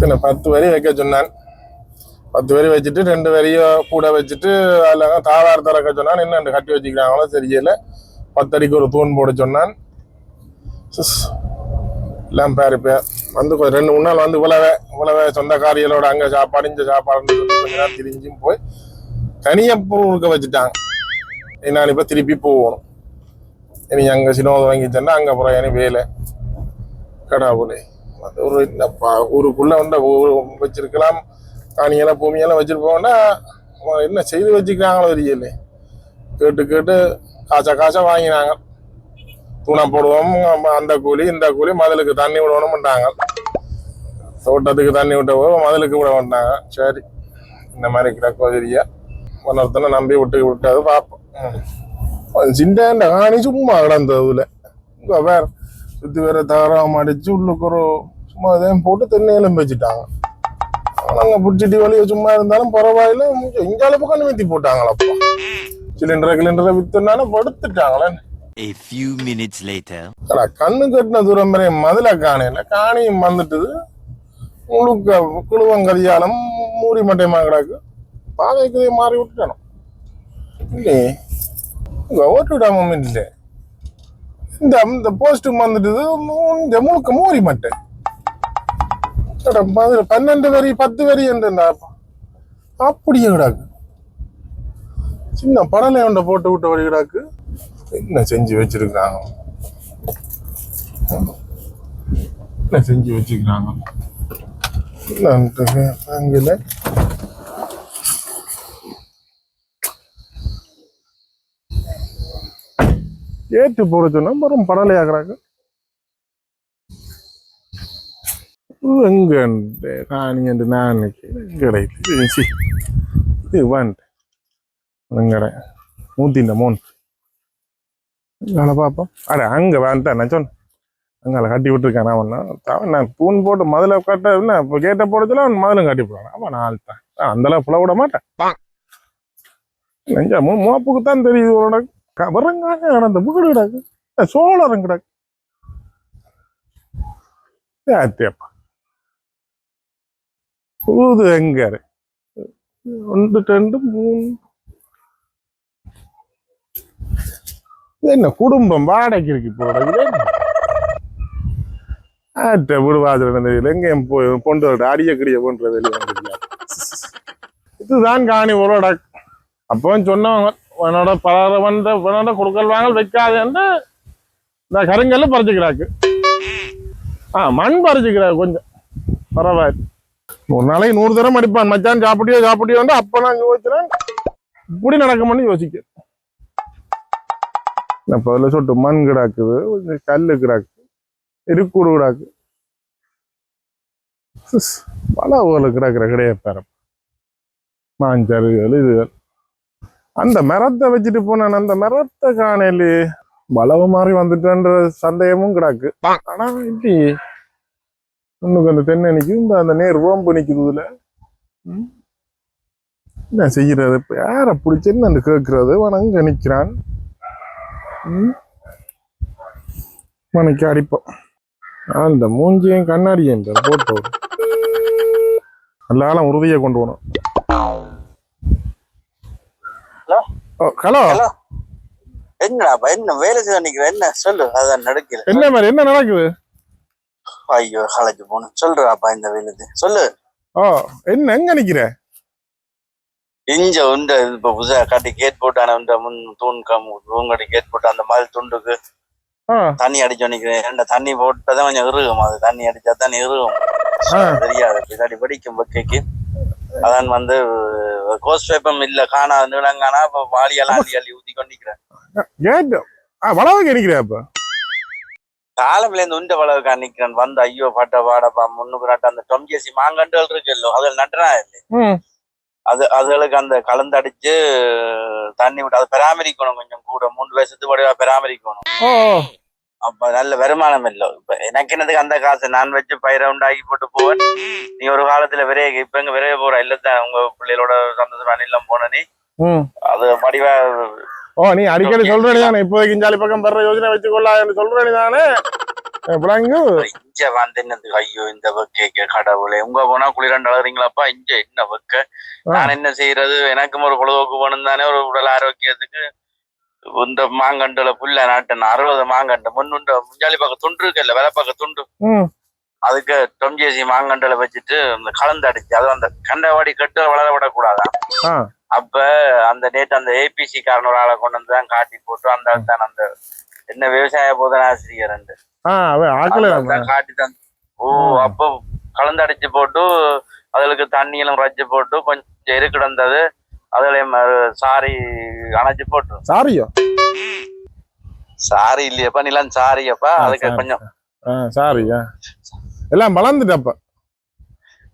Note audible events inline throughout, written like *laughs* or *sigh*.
எத்தனை பத்து வரி வைக்க சொன்னான். பத்து வரி வச்சுட்டு ரெண்டு வரியோ கூட வச்சுட்டு அதில் தாவார் திறக்க சொன்னான். இன்னும் ரெண்டு கட்டி வச்சுக்கிறாங்களோ தெரியல. பத்தடிக்கு ஒரு தூண் போட சொன்னான். எல்லாம் பேர் இப்போ. வந்து கொஞ்சம் ரெண்டு மூணு நாள் வந்து இவ்வளவே இவ்வளவே சொந்தக்காரிகளோட அங்கே சாப்பாடு இங்கே சாப்பாடுன்னு கொஞ்ச நேரம் திரிஞ்சும் போய் தனியாக இருக்க வச்சுட்டாங்க. நான் இப்போ திருப்பி போகணும் இனி அங்கே சினோதை வாங்கி சொன்னால் அங்கே போகிறேன் எனக்கு வேலை. போலே ஒரு என்னப்பா ஊருக்குள்ள வந்து வச்சிருக்கலாம். காணியெல்லாம் பூமியெல்லாம் வச்சிருப்போம்னா என்ன செய்து வச்சுக்கிறாங்களோ தெரியல. கேட்டு கேட்டு காசா காசா வாங்கினாங்க. தூணை போடுவோம் அந்த கூலி இந்த கூலி மதலுக்கு தண்ணி விடணும்ட்டாங்க தோட்டத்துக்கு தண்ணி விட்டவோ மதலுக்கு விட மாட்டாங்க சரி இந்த மாதிரி கிடக்கோதிரியா ஒன்னொருத்தனை நம்பி விட்டு விட்டது பார்ப்போம். சிண்டாண்ட காணி சும்மா கிடந்ததுல வேற சுத்தி வேற தகராம அடிச்சு உள்ளுக்கு ஒரு சும்மா இதையும் போட்டு தென்னையிலும் வச்சுட்டாங்க நாங்க பிடிச்சிட்டு வழிய சும்மா இருந்தாலும் பரவாயில்ல. இங்கால பக்கம் நிமித்தி போட்டாங்களப்பா. சிலிண்டரை கிலிண்டரை வித்துனாலும் படுத்துட்டாங்களே. A few minutes later. கண்ணு கட்டின தூரம் வரை மதுல காணையில காணியும் வந்துட்டுது. முழுக்க குழுவங்கரியாலம் மூடி மட்டையமா கிடக்கு. பாதைக்கு மாறி விட்டுட்டானோ இல்லையே. ஓட்டு விடாம இல்லை இந்த இந்த போஸ்ட் வந்துட்டுது இந்த முழுக்க மூறி மட்டை. பன்னெண்டு வரி பத்து வரி என்றா அப்படியே கிடாக்கு. சின்ன படலை ஒன்றை போட்டு விட்ட வழி கிடாக்கு. என்ன செஞ்சு வச்சிருக்காங்க என்ன செஞ்சு வச்சுக்கிறாங்க என்னன்ட்டு ஏற்று போட சொன்னா மரம் படலையாக்குறாங்க எங்க காணி என்று நான் கிடையாது இது எங்கட நூத்தின் மோன். அங்கே பார்ப்போம் அட அங்கே வேண்டாம் நான் சொன்னேன். அங்கே கட்டி விட்டுருக்கேன் அவன். நான் தூண் போட்டு மதுல கட்ட இப்போ கேட்ட போடத்துல அவன் மதுலும் கட்டி போடுவான். அவன் நான் ஆள்தான் நான் அந்தளவு புல விட மாட்டேன் நெஞ்சா மூ மோப்புக்கு தான் தெரியுது உனக்கு. கபரங்காங்க நடந்த வீடு கிடக்கு. சோழரம் கிடக்கு. ஆத்தியப்பா எங்க ஒன்று ரெண்டு மூணு. இது என்ன குடும்பம் வாடகைக்கு இருக்கு போடுறது ஆட்ட விடுவாதில் எங்கேயும் போய் கொண்டு வர அடிய கிடிய கொண்டு வெளியே இதுதான் காணி உரோட அப்போ சொன்னவங்க. உன்னோட பலர வந்து உன்னோட கொடுக்கல் வாங்கல் வைக்காதுன்னு இந்த கருங்கல்ல பறிச்சுக்கிறாக்கு. ஆ மண் பறிச்சுக்கிறாரு கொஞ்சம். பரவாயில்ல. ஒரு நாளைக்கு நூறு தரம் அடிப்பான். மச்சான் சாப்பிட்டியோ சாப்பிட்டியோன்னு அப்போ நான் யோசிக்கிறேன் இப்படி நடக்கும்னு யோசிக்கிறேன் இப்போ அதில் சொட்டு மண் கிடாக்குது கொஞ்சம் கல் கிடாக்கு இருக்கூடு கிடாக்கு பல ஊரில் கிடாக்குற கிடையாது பேரம் மாஞ்சருகள் இதுகள். அந்த மரத்தை வச்சுட்டு போனான் அந்த மரத்தை காணலி. வளவு மாதிரி வந்துட்டேன்ற சந்தேகமும் கிடாக்கு. ஆனா இப்படி இன்னும் அந்த தென்னணிக்கு இந்த அந்த நேர் ஓம்பு நிக்குது என்ன செய்யறது? இப்ப யாரை பிடிச்சேன்னு அந்த கேட்கறது வணங்க நிக்கிறான். மனைக்கு அடிப்போம். அந்த மூஞ்சியும் கண்ணாடியும் இந்த போட்டோ. எல்லாரும் உறுதியை கொண்டு போகணும். ஹலோ? ஹலோ? என்னடா என்ன வேலை செய்ய நிக்கிற? என்ன? சொல்லு அதான் நடக்கல என்ன மாதிரி என்ன நடக்குது? ஐயோ களைச்சு போகணும். சொல்றாப்பா இந்த வேலைது சொல்லு. ஓ என்ன எங்க நிக்கிற? இஞ்ச உண்ட இப்ப புதுசா கட்டி கேட் போட்டான உண்ட முன் தூண் கம் தூண் கட்டி கேட் போட்டு அந்த மாதிரி துண்டுக்கு தண்ணி அடிச்சு நிக்கிறேன். ஏன்டா தண்ணி போட்டதான் கொஞ்சம் இறுகும். அது தண்ணி அடிச்சா தான் இறுகும். தெரியாது. பின்னாடி படிக்கும் பக்கைக்கு அதான் வந்து கோஸ் வேப்பம் இல்ல காணாது நிலங்கானா இப்ப வாளியெல்லாம் அள்ளி அள்ளி ஊத்தி கொண்டிக்கிறேன் கேட்டு ஆ வளவுக்கு நிக்கிறியா இப்ப? காலம்ல இருந்து உண்ட வளவுக்கு நிக்கிறேன் வந்து ஐயோ பட்ட பாடப்பா முன்னுக்கு நட்ட அந்த டொம்கேசி மாங்கண்டுகள் இருக்குல்லோ அதில் நட்டுறா இல்லை. அது அதுகளுக்கு அந்த கலந்தடிச்சு தண்ணி விட்டு அதை பராமரிக்கணும் கொஞ்சம் கூட மூணு வயசத்து படிவா பராமரிக்கணும். அப்ப நல்ல வருமானம் இல்லை. இப்ப எனக்கு என்னதுக்கு அந்த காசு? நான் வச்சு பயிரை உண்டாக்கி போட்டு போவேன். நீ ஒரு காலத்துல விரைய இப்ப எங்க விரைய போற? இல்லத்தான் உங்க பிள்ளைகளோட சந்தோஷமா இல்லம் போன நீ. அது படிவா ஓ நீ அடிக்கடி சொல்றேன் தானே? இப்போதைக்கு இஞ்சாலி பக்கம் பெற யோசனை வச்சுக்கொள்ளா என்று சொல்றேன் தானே? விளங்கு இங்க வந்து ஐயோ இந்த வெக்க கடவுளே. உங்க போனா குளிரண்டு அழறீங்களாப்பா இங்க என்ன வெக்க? நான் என்ன செய்யறது? எனக்கும் ஒரு பொழுதுபோக்கு வேணும் தானே ஒரு உடல் ஆரோக்கியத்துக்கு. இந்த மாங்கண்டுல புல்ல நாட்டன் அறுபது மாங்கண்டு. முன்னுண்டு முஞ்சாலி பக்கம் துண்டு இருக்குல்ல வேலை பக்கம் துண்டு. அதுக்கு டொம்ஜேசி மாங்கண்டுல வச்சுட்டு அந்த கலந்து அடிச்சு அது அந்த கண்டவாடி கட்டு வளர விடக்கூடாதான் அப்ப அந்த நேற்று அந்த ஏபிசி காரன் ஒரு ஆளை கொண்டு வந்து தான் காட்டி போட்டு அந்த தான் அந்த என்ன விவசாய போதன ஆசிரியர் காட்டி தான் ஓ அப்போ கலந்து அடிச்சு போட்டு அதுக்கு தண்ணியெல்லாம் ரச்சு போட்டு கொஞ்சம் இரு கிடந்தது. அதுல சாரி அணைச்சு போட்டு. சாரியோ? சாரி இல்லையப்பா நிலம் சாரியப்பா அதுக்கு. கொஞ்சம். சாரியா எல்லாம் வளர்ந்துட்டப்ப.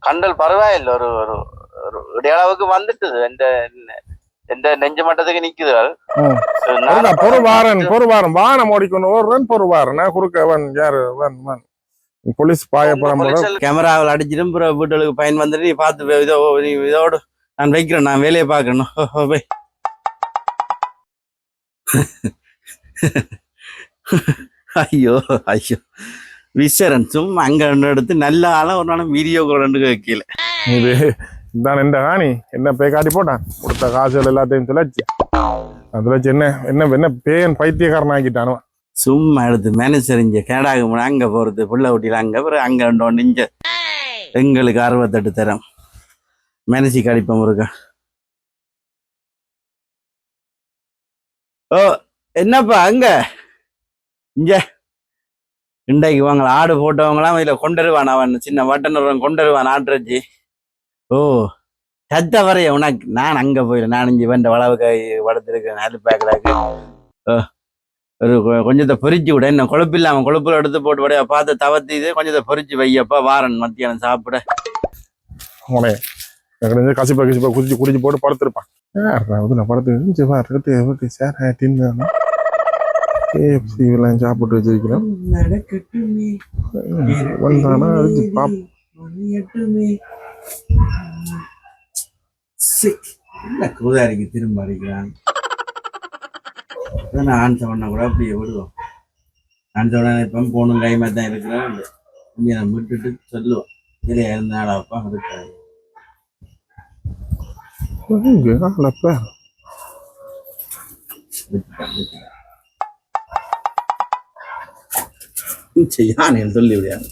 கண்டல் பரவாயில்ல ஒரு ஒரு ஒரு இடையளவுக்கு வந்துட்டுது. எந்த எந்த நெஞ்சு மட்டத்துக்கு நிக்குது பொறுவாரன் பொறுவாரன். வானம் ஓடிக்கொண்டு ஓடுறேன் பொறுவாரன். நான் குறுக்க அவன் யாரு அவன் அவன் போலீஸ் பாயப்படம் போல போலீஸ் கேமராவில் அடிச்சிடும் பிறகு வீட்டுகளுக்கு பயன் வந்துட்டு நீ பார்த்து இதோ நீ இதோடு நான் வைக்கிறேன் நான் வேலையை பார்க்கணும். போய். ஐயோ ஐயோ. விசரன் சும்மா அங்க ரெண்டு எடுத்து நல்ல ஆளா ஒரு நாளும் வீடியோ கொண்டு வைக்கல இது இதான் எந்த காணி என்ன பே காட்டி போட்டான்? கொடுத்த காசுகள் எல்லாத்தையும் தொலைச்சு அதுல என்ன என்ன என்ன பேயன் பைத்தியக்காரன் ஆக்கிட்டானோ சும்மா எடுத்து மேனேஜர் இங்க கேடாக அங்க போறது புள்ள ஊட்டில அங்க பிறகு அங்க ரெண்டு இங்க. எங்களுக்கு அறுபத்தெட்டு தரம். மேனேஜி கடிப்போம் இருக்கா ஓ என்னப்பா அங்க? இங்க. இன்றைக்கு வாங்க ஆடு போட்டவங்களாம் இதுல கொண்டுருவான் அவன். சின்ன வட்டனூரன் கொண்டுருவான் ஆட்டுறச்சி. ஓ தத்த வரைய உனக்கு. நான் அங்க போயிடல நான் இஞ்சி வந்த வளவுக்கு வளர்த்துருக்கேன் அது பேக்கடாக்கு ஒரு கொஞ்சத்தை பொரிச்சு விட. என்ன கொழுப்பு இல்லாம கொழுப்புல எடுத்து போட்டு விட. பார்த்து தவத்தி இது கொஞ்சத்தை பொரிச்சு வையப்பா வாரன் மத்தியானம் சாப்பிட. உனே எனக்கு கசிப்பா கசிப்பா குதிச்சு குடிச்சு போட்டு படுத்துருப்பான். நான் படுத்து சார் டின்னு கேஎஃப்சி எல்லாம் சாப்பிட்டு வச்சிருக்கிறோம். வந்தானா அதுக்கு பாப் கூதாரிக்கு திரும்ப அடிக்கிறான்? ஆன்சர் பண்ண கூட அப்படியே விடுவோம். ஆன்சர் பண்ண இப்போ போகணும் கைமா தான் இருக்கிறேன். நான் விட்டுட்டு சொல்லுவோம். இதில் இருந்தாடாப்பா இருக்காது செய்யானு சொல்லி விடையாது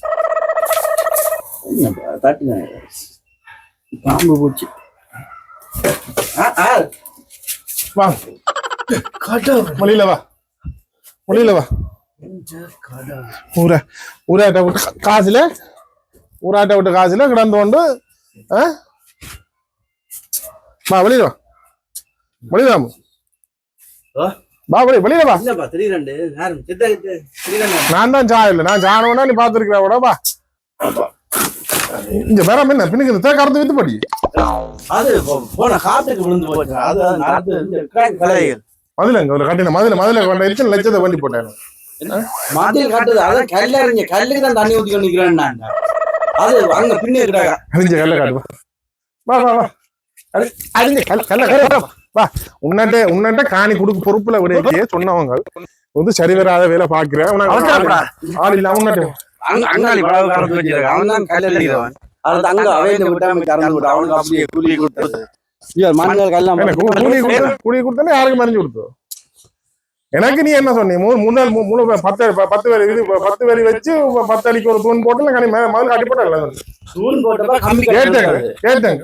என்னப்பா தட்டுங்க பாம்பு போச்சு. வா. கடவுள் வெளியில வா. வெளியில வா. ஊரா ஊராட்ட விட்டு காசுல ஊராட்ட விட்டு காசுல கிடந்து கொண்டு? வா வெளியில வா. வெளியில வா. வெளிய வெளியில வா. இல்லப்பா திடீரெண்டு யாரும் நான் தான் சா இல்ல நான் சாணவனா நீ பாத்துருக்கிற கூட வா. இங்க வேற என்ன? பின்னுக்கு இந்த கறந்து வித்து படி. அது போன காத்துக்கு விழுந்து போச்சு. அது மதுல இங்க ஒரு கட்டின மதுல மதுல கொண்ட இருக்கு லட்சத்தை வண்டி போட்டேன். மதியம் காட்டுது அதான் கல்ல அறிஞ்ச கல்லுக்கு தான் தண்ணி ஊத்தி நிக்கிறேன் அது அங்க பின்னே இருக்கிறாங்க. அழிஞ்ச கல்ல காட்டு வா. வா வா அழிஞ்ச கல்ல கல்ல கல்ல வா. உன்னட்ட உன்னட்ட காணி கொடுக்க பொறுப்புல விடையே *laughs* சொன்னவங்க. வந்து சரி வராத வேலை பாக்குறேன் ஆள் ஆள் இல்ல உன்னட்ட அங்க அங்காளி படகு கறந்து வச்சிருக்கான் அவன் தான் கல்ல அடிக்கிறவன் அது அங்க அவையில விட்டாம கறந்து விட்டு அவனுக்கு அப்படியே கூலி கொடுத்து இவர் மண்ணில் கல்லாம் என்ன கூ- கூலி யாருக்கு மறைஞ்சு கொடுத்தோம் எனக்கு நீ என்ன சொன்னீ? மூணு மூணு பத்து பத்து பேர் இது பத்து பேர் வச்சு பத்து அடிக்கு ஒரு தூண் போட்டு கனி முதல்ல போட்டேன் தூண் போட்டப்ப கேட்டாங்க. கேட்டாங்க.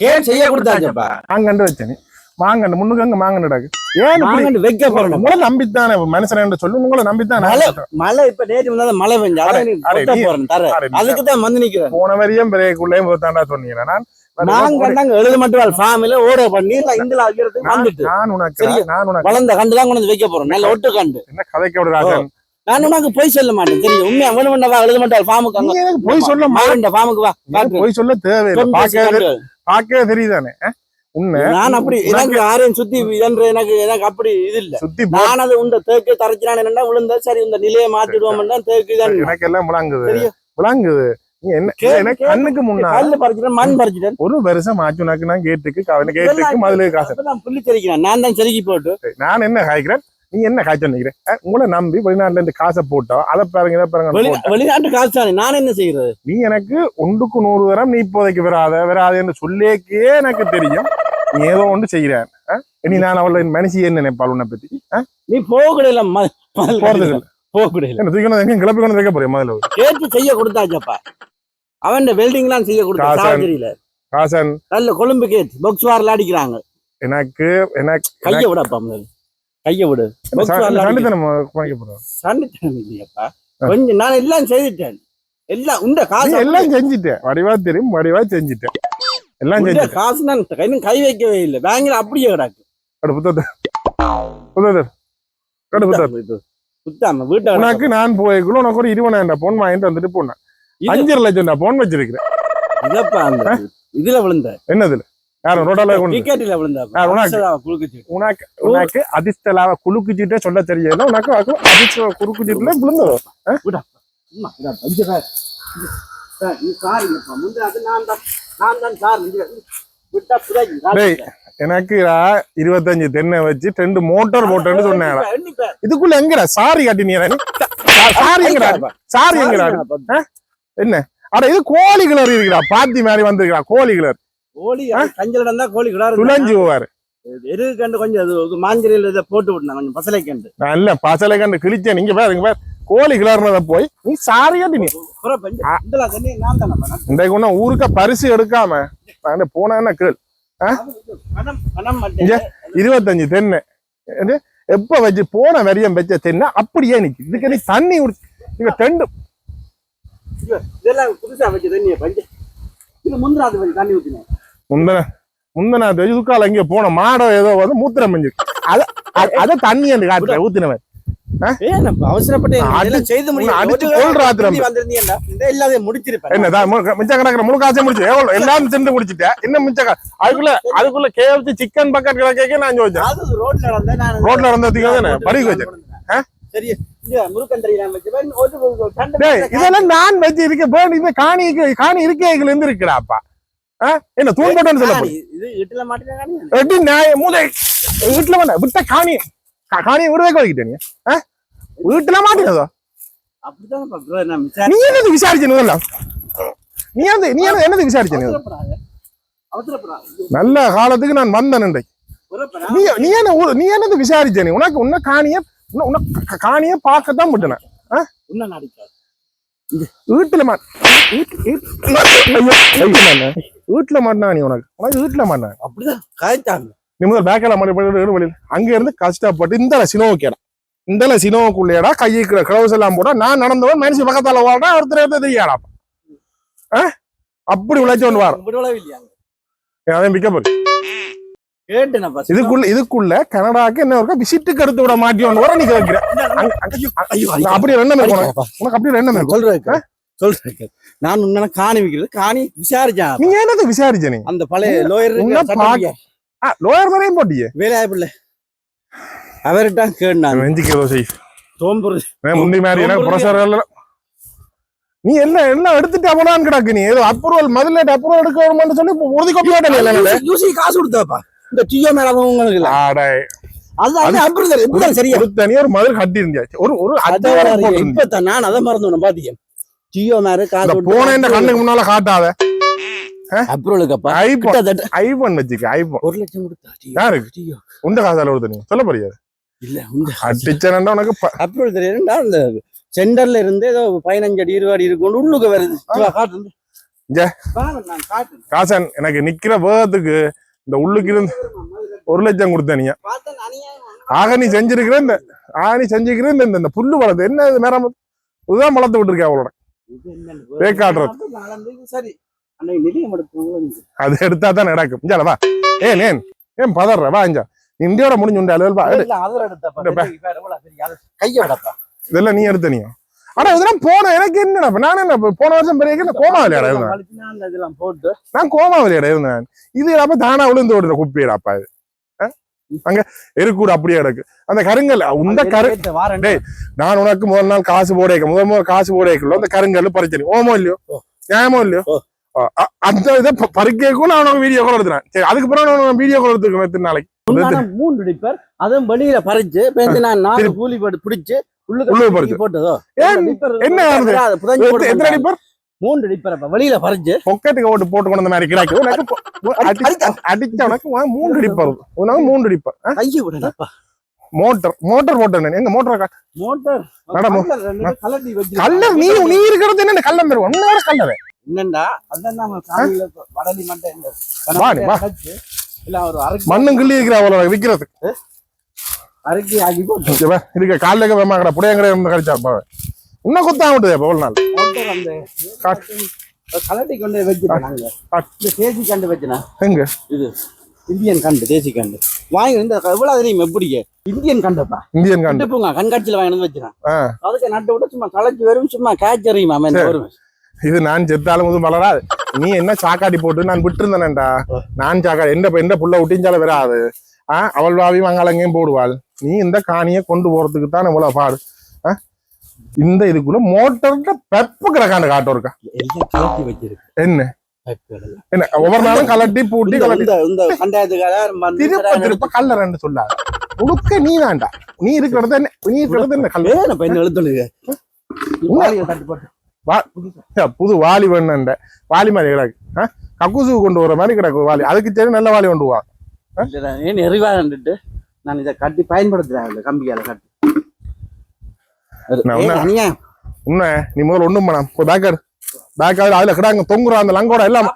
கேம் செய்ய கொடுத்தாச்சப்பா. மாங்கண்டு வச்சேன். மாங்கண்டு முன்னுக்கு அங்க மாங்கண்டு டாக்கு ஏன்? வாங்கன்னு வைக்க போறேன் உங்களை நம்பித்தானே மனுஷன் என்று சொல்லு உங்களை நம்பித்தானே. மழை மழை இப்ப நேற்று வந்தா மழை பெஞ்சு அதுக்கு தான் வந்து நிக்கிறேன். போன வரையும் பிரேக்குள்ளேயும் தாண்டா சொன்னீங்க. நான் நான் உனக்கு போறோம் போய் சொல்ல மாட்டேன் தெரியும். உண்மையா வேணும் வேண்டாம் எழுத மாட்டாள் ஃபார்முக்கு அங்க. போய் சொல்ல மாவட்ட ஃபார்முக்கு வா. போய் சொல்ல தேவையில்லை. பார்க்கவே தெரியுதானே? உன்னை நான் அப்படி எனக்கு யாரையும் சுத்தி என்ற எனக்கு எனக்கு அப்படி இது இல்ல. சுத்தி நான் அது உண்ட தேக்கு தரைச்சினான் என்னன்னா விழுந்தா சரி இந்த நிலையை மாத்திடுவோம் தேக்கு தான். எனக்கு எல்லாம் விளங்குது. விளங்குது. கண்ணுக்கு முன்னா கல்லு பறிச்சிட்டேன் மண் பறிச்சிட்டேன் ஒரு வருஷம் ஆச்சு உனக்கு நான் கேட்டுக்கு கேட்டுக்கு மதுல காசு. புள்ளி தெரிக்கிறேன். நான் தான் செருக்கி போட்டு. நான் என்ன காய்க்கிறேன்? நீ என்ன காய்ச்சல் நிக்கிற அஹ், உங்களை நம்பி வெளிநாட்டுல இருந்து காசை போட்டோம் அதை பாருங்க இதை பாருங்க. வெளிநாட்டு காசு தானே நான் என்ன செய்யறது? நீ எனக்கு ஒன்றுக்கு நூறு தரம் நீ இப்போதைக்கு வராத வராது என்று சொல்லேக்கே எனக்கு தெரியும். நீ ஏதோ ஒன்று செய்கிறேன்? இனி நான் அவளை மனுஷி என்ன நினைப்பாள் உன்னை பத்தி? நீ போக கூட முதல்ல போறதுக்கு இல்ல. போக கூட என்ன தூக்கணும் எங்க கிளப்பி கொண்டு வைக்க போறேன் முதல்ல? கேட்டு செய்ய கொடுத்தாச்சப்பா. அவன் வெல்டிங் எல்லாம் செய்ய கொடுத்தா காசன். நல்ல கொழும்பு கேட்டு பாக்ஸ் வாரில் அடிக்கிறாங்க. எனக்கு எனக்கு கைய விடப்பா முதல்ல. கைய விடு. சண்டித்தனம் இல்லையாப்பா. கொஞ்சம் நான் எல்லாம் செய்துட்டேன். எல்லாம் உண்ட காசு எல்லாம் செஞ்சுட்டேன். வடிவா தெரியும் வடிவா செஞ்சுட்டேன். எல்லாம் செஞ்சுட்டேன். காசு நான் இன்னும் கை வைக்கவே இல்லை. பேங்க்ல அப்படியே கிடக்கு. அடு புத்தத்தை புத்தத்தை கடு புத்தத்தை இது சுத்தாம வீட்டை உனக்கு நான் போய்க்குள்ள உனக்கு ஒரு இருபதாயிரம் போன் வாங்கிட்டு வந்துட்டு போனேன். அஞ்சரை லட்சம் போன் வச்சிருக்கிறேன். இதப்பா இதுல விழுந்த. என்னதுல சார், நீ சாரிங்கப்பா முந்தைய அது நான் தான் நான் தான் சார். இங்க விட்டா புரியாது டேய். எனக்கு இருபத்தஞ்சு தென்னை வச்சு ரெண்டு மோட்டார் போட்டேன்னு சொன்னேன். இதுக்குள்ள எங்கடா? சாரி காட்டினீங்க சாரி எங்கடா? சாரி எங்கடா? என்ன? அட இது கோழி கிளர் இருக்குடா. பாத்தி மாதிரி வந்திருக்கா கோழி கிளர். கோழி கஞ்சல் இருந்தா கோழி கிடாரு துளஞ்சு போவாரு. எருகு கண்டு கொஞ்சம் அது மாஞ்சரியில் இதை போட்டு விட்டேன் கொஞ்சம் பசலை கண்டு நல்ல பசலை கண்டு கிழிச்சேன். நீங்க பாரு இங்க பாரு. கோழி கிளர்னதை போய் நீ சாரி காட்டினீ அப்புறம் பஞ்ச இதெல்லாம் தண்ணி நான் தானே பண்ணேன். இன்றைக்கு ஒன்னும் ஊருக்க பரிசு எடுக்காம நான் போனா கேள்? இருபத்தஞ்சு தென்னை. எப்ப வச்சு போன வரியம் வச்ச தென்னை அப்படியே நிக்கு இதுக்கு நீ தண்ணி இங்க ரெண்டு இதெல்லாம் புதுசா வச்சு தண்ணியை பஞ்ச. இது முந்திராது தண்ணி ஊத்தினேன். முந்தன முந்தன இதுக்கால இங்க போன மாடம் ஏதோ வந்து மூத்திரம் மஞ்சு அத அத தண்ணி அந்த காட்டுல ஊத்தினவன். அதுக்குள்ள அதுக்குள்ள கேவச்சு சிக்கன் பக்கெட் கிடக்க நான் அது ரோட்ல நடந்ததுக்கு படிக்க வச்சேன். இதெல்லாம் நான் வச்சு இருக்க காணி இருக்கு- காணி இருக்கைகள் இருந்து இருக்குடாப்பா ஆ? என்ன தூண் போட்டேன்னு சொல்ல காணி, இது இட்டுல மாட்டேன் எப்படி நியாய மூதை. வீட்டுல வேணா விட்ட காணி. கா- காணியை விட வைக்க வைக்கிட்டே நீ? வீட்டுல மாட்டினதோ? நீ என்னது விசாரிச்ச முதல்ல நீ என்னது நீ என்னது என்னது விசாரிச்ச நீ? அவசரப்படாத. அவசரப்படாத. இது நல்ல காலத்துக்கு நான் வந்தேன். நீ நீ என்ன நீ என்னது விசாரிச்ச நீ? உனக்கு உன்ன காணிய உன்ன- காணிய பார்க்கத்தான் விட்டன. வீட்டுல மா வீட்டுல மாட்டினா. நீ உனக்கு உனக்கு வீட்டுல மாட்டினா அப்படிதான் காய்ச்சாங்க. நீ முதல் பேக்கில் மாட்டி போட்டு வழியில் அங்க இருந்து கஷ்டப்பட்டு இந்த சினோவுக்கேடா இந்த சினோவுக்குள்ளேடா கைக்கு கிளவுஸ் எல்லாம் போட்டா நான் நடந்தவன் மனுஷன் பக்கத்தால வாழ்றா ஒருத்தர் எடுத்து தெரியாடா அப்படி உழைச்சு கொண்டு வாரம்? அதையும் பிக்க போறேன் கேட்டேனே பஸ். இதுக்குள்ள இதுக்குள்ள கனடாக்கு என்ன இருக்கா விசிட்டுக்கு எடுத்து விட மாட்டியோன்னு வர நீ நான் அப்படியே ரெண்டு உனக்கு. அப்படியே ரெண்டு சொல்றேன். சொல்றேன். நான் உன்ன காணி விக்கிறது காணி விசாரிச்சேன். நீங்க என்னது விசாரிச்ச நீ அந்த பழைய லோயர் லோயர் வரையும் போட்டியே. வேலையாப்பில்ல அவர்கிட்ட கேட்டாங்க நெஞ்சுக்கு ஏதோ செய். தோம்புறது ஏன் முந்தி மாதிரி எனக்கு எல்லாம் நீ என்ன எல்லாம் எடுத்துட்டு அவனான் கிடக்கு நீ? ஏதோ அப்ரூவல் முதல்ல அப்ரூவல் எடுக்க வருமான்னு சொல்லி உறுதி கொப்பியாட்ட நீ என்ன யூசி காசு கொடுத்தாப்பா. இந்த டியோ மேடம் உங்களுக்கு இல்ல. ஆடை. சரியா? ஒரு மதில் கட்டி இருந்தாச்சு ஒரு ஒரு. இப்ப நான் அதை மறந்து பாத்தீங்க டியோ மேரு காசு போன இந்த கண்ணுக்கு முன்னால காட்டாத. அப்ரூவலுக்கப்பா. ஐபோன் ஐபோன் வச்சுக்க ஐபோன் ஒரு லட்சம் கொடுத்தா யாருக்கு? உண்ட காசால ஒரு தனி சொல்ல இல்ல இந்த அடிச்சனண்டா உனக்கு அப்ரூவல் தெரியுதுண்டா அந்த சென்டர்ல இருந்து ஏதோ பதினஞ்சு அடி இருபது அடி இருக்கும். உள்ளுக்கு வருது. காட்டு. காசன் எனக்கு நிக்கிற வேகத்துக்கு இந்த உள்ளுக்கு இருந்து ஒரு லட்சம் கொடுத்த நீ. பார்த்தேன், அநியாயம். ஆக நீ செஞ்சிருக்கிற இந்த ஆக நீ செஞ்சிருக்கிற இந்த இந்த- இந்த புல்லு வளர்த்து என்ன இது நேரம் இதுதான் வளர்த்து விட்டுருக்கேன் அவளோட? இது என்னன்னு பேக் காட்டுறது. அப்ப நாளாந்து இது சரி. அன்னைக்கு நிதியம் எடுத்தவங்க அது எடுத்தா தான் நடக்கும். இஞ்சால வா. ஏன் ஏன் ஏன் பதற வா இஞ்சா. இந்தியோட முடிஞ்சு உண்டு அலுவல். இதெல்லாம் நீ எடுத்த நீ. ஆனா இதெல்லாம் போன எனக்கு இப்ப நான் என்ன போன வருஷம் பெரிய என்ன கோமா விளையாட இருந்தேன். நான் கோமா விளையாட இருந்தேன். இது அப்ப தானா விழுந்து ஓடுற குப்பையடாப்பா இது? அங்க எருக்கூட அப்படியே கிடக்கு அந்த கருங்கல் உந்த கரு. நான் உனக்கு முதல் நாள் காசு போடைக்க முதல் முதல் காசு போடைக்குள்ள அந்த கருங்கல் பறிச்சனி ஓமோ இல்லையோ. நியாயமோ இல்லையோ அந்த இதை பறிக்கக்கும் நான் உனக்கு வீடியோ கால் எடுத்துறேன் சரி அதுக்கு பிறகு நான் வீடியோ கால் எடுத்துக்கிறேன் எத்தனை நாளைக்கு மூன்று டிப்பர் அதுவும் வெளியில பறிச்சு நான் நாலு திருப்பி. கூலி போட்டு பிடிச்சு உள்ளுக்கு உள்ளுக்கு பறிச்சு. போட்டதோ ஏன்? டிப்பர் என்ன எத்தனை. அடிப்பர் மூன்று டிப்பர் அப்ப வெளியில பறிச்சு பொக்கெட்டுக்கு ஓட்டு போட்டு கொண்டு மாதிரி கிராக்கு உனக்கு அடிச்ச உனக்கு மூன்று அடிப்பர் உனக்கு மூன்று அடிப்பர்? கையை விடலப்பா. மோட்டர் மோட்டர் போட்டேன் எங்க மோட்டர் காட்டு மோட்டார் கல்லர் நீ நீ இருக்கிறது என்ன கல்லம் தருவோம் ஒன்னோட கல்லர். என்னண்டா அதான் நம்ம காலையில வடலி மண்டை இல்ல ஒரு அரைக்கி மண்ணும் கிள்ளி இருக்கிற அவ்வளோ விற்கிறதுக்கு அரைக்கி ஆக்கி போட்டு இருக்க. காலில் வேமா கடை புடையங்கடை கழிச்சா பாவ இன்னும் குத்தான் விட்டுதே ஒரு நாள்? அந்த. கலட்டி கொண்டு காட்டு. இந்த தேசி கண்டு வச்சுனா? எங்க? இது இந்தியன் கண்டு தேசி கண்டு. வாங்கி இந்த எவ்வளவு தெரியும் எப்படிங்க இந்தியன் கண்டுப்பா. இந்தியன் காண்டு. கண்காட்சியில வச்சுனா. அதுக்கு நட்டு விட சும்மா களைச்சு வரும் சும்மா கேட்ச் இந்த வரும் இது நான் செத்தாலும் முதும் வளராது. நீ என்ன சாக்காடி போட்டு நான் விட்டுருந்தேன்டா நான் சாக்காடி எந்த எந்த புள்ள விட்டிஞ்சாலும் வராது. ஆ அவள் வாவியும் அங்காலங்கையும் போடுவாள். நீ இந்த காணியை கொண்டு போறதுக்கு தான் இவ்வளவு பாடு? இந்த இதுக்குள்ள மோட்டர்ல பெப்பு கிடக்காண்டு காட்டம் இருக்கா? கலட்டி வச்சிருக்கு? என்ன. என்ன? ஒவ்வொரு நாளும் கலட்டி பூட்டி கலட்டி திருப்ப திருப்ப கல்லறன்னு சொல்லாத. உடுக்க நீ வேண்டா நீ இருக்கிறது என்ன? நீ இருக்கிறது என்ன கல்ல வா புது வாலி வேணுண்ட வாலி மாதிரி கிடக்கு? கக்கூசு கொண்டு வர மாதிரி கிடக்கு வாலி. அதுக்கு சரி நல்ல வாலி கொண்டு வா. ஏன் நான் இதை கட்டி பயன்படுத்துறேன் கம்பியால கட்டி நான் ஏன் உன்ன- அநியாயம். உண்மை நீ முதல்ல ஒண்ணும் பண்ணாம் போய் பேக்கர் பேக்கர் அதுல கிடாங்க தொங்குற அந்த லங்கோட எல்லாம்.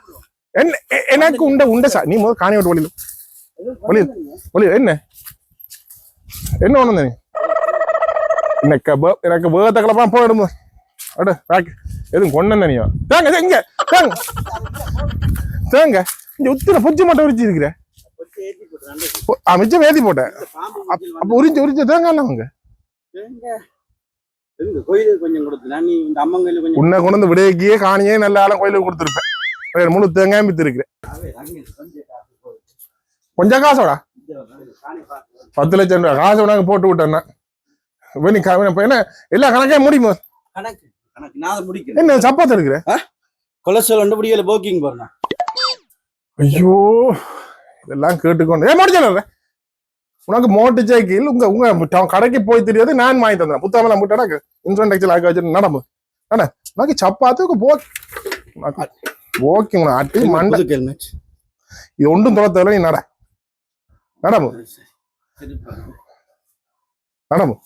என்ன எனக்கு உண்ட உண்ட சா நீ முதல் காணி விட்டு வழியில் ஒளி என்ன? என்ன ஒண்ணு நீ? எனக்கு எனக்கு வேகத்தக்கலப்பா போயிடும் அடு பேக் எதுவும் கொண்டு நீயோ? தேங்க இங்க தேங்க. தேங்க. இங்க உத்திர புஜ்ஜி மட்டும் உரிச்சு இருக்கிற. மிச்சம் வேதி போட்டேன். அப்- அப்ப உரிச்சு உரிச்சு தேங்காய் அவங்க எங்க? எங்க கோயிலுக்கு கொஞ்சம் கொடுத்தா. நீ இந்த அம்மன் கோயிலுக்கு கொஞ்சம் உன்னை கொண்டு வந்து விடையக்கியே காணியே நல்ல ஆளும் கோயிலுக்கு கொடுத்துருப்பேன். முழு தேங்காயும் வித்து இருக்கிறேன் அங்கே கொஞ்சம் காசோடா பத்து லட்சம் காசு உனக்கு போட்டு விட்டேன்னா. நீ என்ன? எல்லா கணக்கையும் முடியுமா கணக்கு கணக்கு. நான் அதை முடிக்கிறேன் என்ன சப்பாத்து இருக்கிற கொலஸ்ட்ரால் வந்து முடியல போக்கிங் போறேன் ஐயோ இதெல்லாம் கேட்டுக்கொண்டு. ஏன் முடிச்சல உனக்கு மோட்டு சைக்கிள் உங்க உங்க கடைக்கு போய் தெரியாது நான் வாங்கி தந்தேன் புத்தாமலாம் முட்டை அண்ணா உனக்கு சப்பாத்துக்கு போ ஓகே உன அட்டி மண்டை. புது ஹெல்மெட் இது ஒன்றும் தொலைத்தவில்லை நீ நட. நடம்பு. நடம்பு.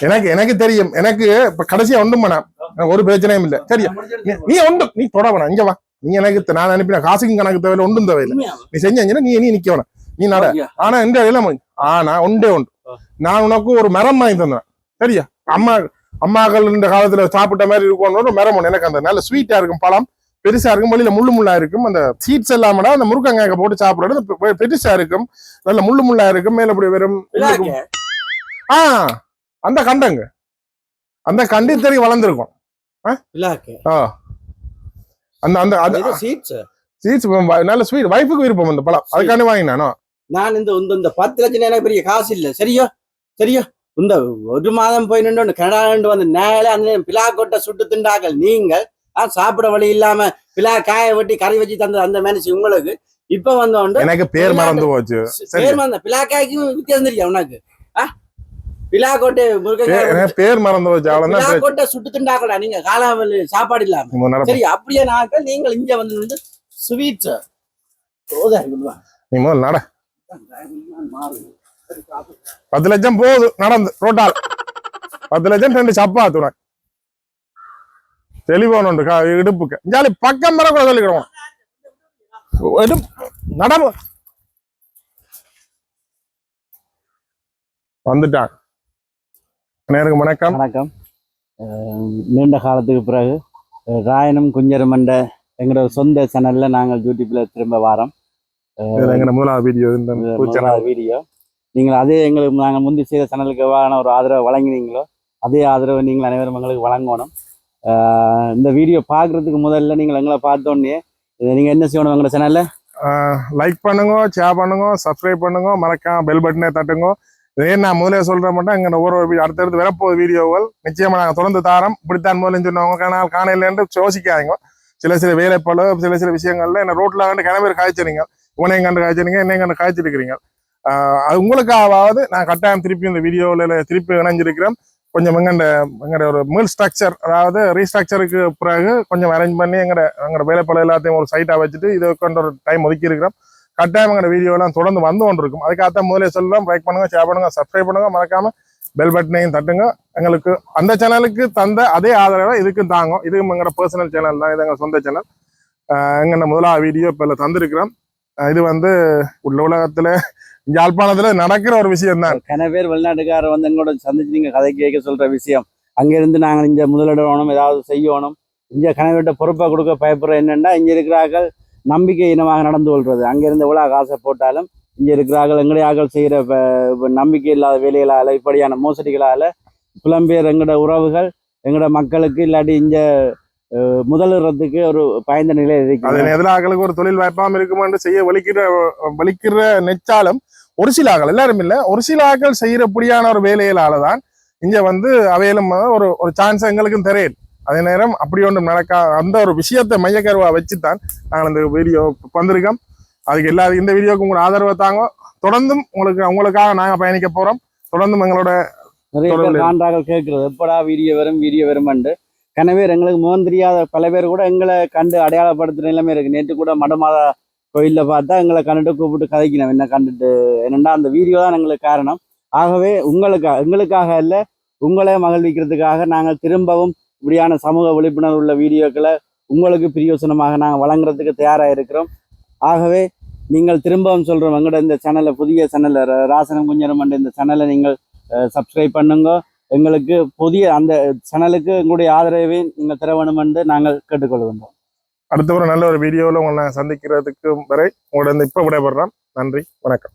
எனக்கு எனக்கு தெரியும். எனக்கு இப்ப கடைசியா ஒன்றும் பண்ண. எனக்கு ஒரு பிரச்சனையும் இல்லை. சரியா நீ- ஒன்றும் நீ தொட வேணாம். இங்க வா. நீ எனக்கு நான் அனுப்பின காசுக்கும் கணக்கு தேவையில்லை ஒன்றும் தேவையில்லை. நீ செஞ்சீங்கன்னா நீ நீ நிக்க வேணாம். நீ நட. ஆனா இந்த இளம் ஆனா ஒன்றே உண்டு நான் உனக்கு ஒரு மரம் வாங்கி தந்தேன். சரியா? அம்மா அம்மாக்கள் இந்த காலத்துல சாப்பிட்ட மாதிரி இருக்கும் ஒரு மரம் ஒண்ணு எனக்கு அந்த நல்ல ஸ்வீட்டா இருக்கும் பழம். பெருசா இருக்கும். வெளியில முள்ளு முள்ளா இருக்கும். அந்த சீட்ஸ் இல்லாமடா அந்த முருக்கங்காய்க்க போட்டு சாப்பிடுறது. பெருசா இருக்கும். நல்ல முள்ளு முள்ளா இருக்கும். மேல இப்படி வெறும் ஆ அந்த கண்டங்க. அந்த கண்டி தெரிய வளர்ந்துருக்கும். ஆ? அந்த அந்த அந்த சீட்ஸ் சீட்ஸ் நல்ல ஸ்வீட் வைஃபுக்கு விருப்பம் அந்த பழம். அதுக்காண்டி வாங்கினானோ நான். இந்த இந்த பத்து லட்சம் பெரிய காசு இல்ல. சரியோ? சரியோ? இந்த ஒரு மாதம் போய் நின்று கனடா நின்று வந்து நேரே அந்த பிலா கொட்டை சுட்டு திண்டாக்கள் நீங்கள் சாப்பிட வழி இல்லாம பிலா காய வெட்டி கறி வச்சு தந்த அந்த மனுஷன் உங்களுக்கு. இப்ப வந்தோண்டு எனக்கு பேர் மறந்து போச்சு. பேர் வந்த பிலாக்காய்க்கும் வித்தியாசம் தெரியும் உனக்கு? கோட்டை முருகன் பேர் மறந்து போச்சு. அவ்வளவுதான். பிலா பிரச்சனை. கோட்டை சுட்டு திண்டாக்கடா நீங்க? காலாமல் சாப்பாடு இல்லாம. சரி அப்படியே நாட்கள் நீங்கள் இங்க வந்து நின்று ஸ்வீட்ஸ் நீ முதல்ல நட. பத்து லட்சம் போகுது நடந்து ரோட்டால் பத்து லட்சம் ரெண்டு சப்பாத்து உனக்கு தெளிவான கா இடுப்புக்கு. ஜாலி பக்கம் வர கூட சொல்லிக்கிறோம் நடம வந்துட்டான் நேருக்கு வணக்கம். வணக்கம். நீண்ட காலத்துக்கு பிறகு ராயனும் குஞ்சரும் என்ற எங்களோட சொந்த சேனல்ல நாங்கள் யூடியூப்ல திரும்ப வாரோம். முதலாவது வீடியோ வீடியோ நீங்கள் அதே எங்களுக்கு நாங்கள் முந்தி செய்த சேனலுக்கு எவ்வாறான ஒரு ஆதரவை வழங்கினீங்களோ அதே ஆதரவை நீங்கள் அனைவரும் எங்களுக்கு வழங்கணும். இந்த வீடியோ பார்க்கறதுக்கு முதல்ல நீங்கள் எங்களை பார்த்தோன்னே நீங்கள் என்ன செய்யணும் எங்களோட சேனலில்? லைக் பண்ணுங்க ஷேர் பண்ணுங்க சப்ஸ்கிரைப் பண்ணுங்க மறக்காம பெல் பட்டனை தட்டுங்க. இதே நான் முதலே சொல்கிற மட்டும் எங்கள் ஒவ்வொரு அடுத்தடுத்து வரப்போகுது வீடியோக்கள் நிச்சயமாக நாங்கள் தொடர்ந்து தாரோம். இப்படித்தான் முதல்ல சொன்னவங்க கனால் காணையிலேருந்து யோசிக்காதீங்க. சில சில வேலைப்பள சில சில விஷயங்கள்ல என்ன ரோட்டில் கண்டு கிணறு காய்ச்சறீங்க உனையும் கண்டு காய்ச்சறீங்க என்னையும் கண்டு காய்ச்சிருக்கிறீங்க அது உங்களுக்காவது நான் கட்டாயம் திருப்பி இந்த வீடியோவில் திருப்பி இணைஞ்சிருக்கிறேன். கொஞ்சம் எங்கண்ட எங்கட ஒரு மீல் ஸ்ட்ரக்சர் அதாவது ரீஸ்ட்ரக்சருக்கு பிறகு கொஞ்சம் அரேஞ்ச் பண்ணி எங்கட எங்கட வேலைப்பள எல்லாத்தையும் ஒரு சைட்டாக வச்சுட்டு இதை கொண்டு ஒரு டைம் ஒதுக்கி இருக்கிறோம் கட்டாயம் எங்கட வீடியோலாம் தொடர்ந்து வந்து கொண்டு இருக்கும் அதுக்காக முதலே சொல்லலாம் லைக் பண்ணுங்க ஷேர் பண்ணுங்க சப்ஸ்கிரைப் பண்ணுங்க. மறக்காம பெல் பட்டனையும் தட்டுங்க. எங்களுக்கு அந்த சேனலுக்கு தந்த அதே ஆதரவை இதுக்கும் தாங்கும். இதுவும் எங்களோட பர்சனல் சேனல் தான். இது எங்கள் சொந்த சேனல் எங்கள்ட முதலாக வீடியோ இப்போ தந்திருக்கிறோம். இது வந்து உள்ள உலகத்தில் யாழ்ப்பாணத்துல நடக்கிற ஒரு விஷயம் தான் கன பேர் வெளிநாட்டுக்காரர் வந்து எங்களோட சந்திச்சு நீங்க கதை கேட்க சொல்ற விஷயம். அங்கிருந்து நாங்கள் இங்க முதலிடணும் ஏதாவது செய்யணும். இங்க கனவிட்ட பொறுப்பை கொடுக்க பயப்படுற என்னன்னா இங்க இருக்கிறார்கள் நம்பிக்கை இனமாக நடந்து கொள்வது. அங்கிருந்து எவ்வளவு காசை போட்டாலும் இங்க இருக்கிறார்கள் எங்களுடைய ஆக்கள் செய்யற ப- நம்பிக்கை இல்லாத வேலைகளால இப்படியான மோசடிகளால புலம்பெயர் எங்களோட உறவுகள் எங்களோட மக்களுக்கு இல்லாட்டி இங்க முதலிடத்துக்கு ஒரு பயந்த நிலையில் இருக்கு அதன் எதிராக ஒரு தொழில் வாய்ப்பாம இருக்குமென்று செய்ய வலிக்கிற வலிக்கிற நெச்சாலும் ஒரு சில ஆக்கள் எல்லாரும் இல்ல ஒரு சில ஆக்கள் செய்யறபடியான ஒரு வேலைகளால தான் இங்க வந்து அவையிலும் ஒரு ஒரு சான்ஸ் எங்களுக்கும் தெரியும் அதே நேரம் அப்படி ஒன்றும் நடக்கா அந்த ஒரு விஷயத்தை மையக்கருவா வச்சுதான் நாங்கள் இந்த வீடியோ வந்திருக்கோம். அதுக்கு எல்லா இந்த வீடியோக்கு உங்களோட ஆதரவை தாங்க. தொடர்ந்தும் உங்களுக்கு உங்களுக்காக நாங்க பயணிக்க போறோம். தொடர்ந்தும் எங்களோட நிறைய பேர் கேட்கறது. எப்படா வீடியோ வரும் வீடியோ வரும்னு கன எனவே எங்களுக்கு முகம் தெரியாத பல பேர் கூட எங்களை கண்டு அடையாளப்படுத்துற நிலைமை இருக்குது நேற்று கூட மடமாதா கோயிலில் பார்த்தா எங்களை கண்டுட்டு கூப்பிட்டு கதைக்கணும். என்ன கண்டுட்டு? என்னென்னா அந்த வீடியோ தான் எங்களுக்கு காரணம். ஆகவே உங்களுக்காக எங்களுக்காக இல்லை உங்களை மகிழ்விக்கிறதுக்காக நாங்கள் திரும்பவும் இப்படியான சமூக விழிப்புணர்வு உள்ள வீடியோக்களை உங்களுக்கு பிரியோசனமாக நாங்கள் வழங்குறதுக்கு தயாராக இருக்கிறோம். ஆகவே நீங்கள் திரும்பவும் சொல்கிறோம் எங்களோட இந்த சேனலை புதிய சேனலை ராசனம் குஞ்சரம் இந்த சேனலை நீங்கள் சப்ஸ்கிரைப் பண்ணுங்க. எங்களுக்கு புதிய அந்த சேனலுக்கு உங்களுடைய ஆதரவை நீங்கள் தர வேணும் என்று நாங்கள் கேட்டுக்கொள்கின்றோம். அடுத்த ஒரு நல்ல ஒரு வீடியோவில் உங்களை சந்திக்கிறதுக்கு வரை உங்களோட இப்போ விடைபெறேன் நன்றி வணக்கம்.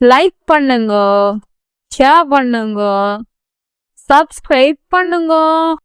லைக் பண்ணுங்க ஷேர் பண்ணுங்க சப்ஸ்கிரைப் பண்ணுங்க.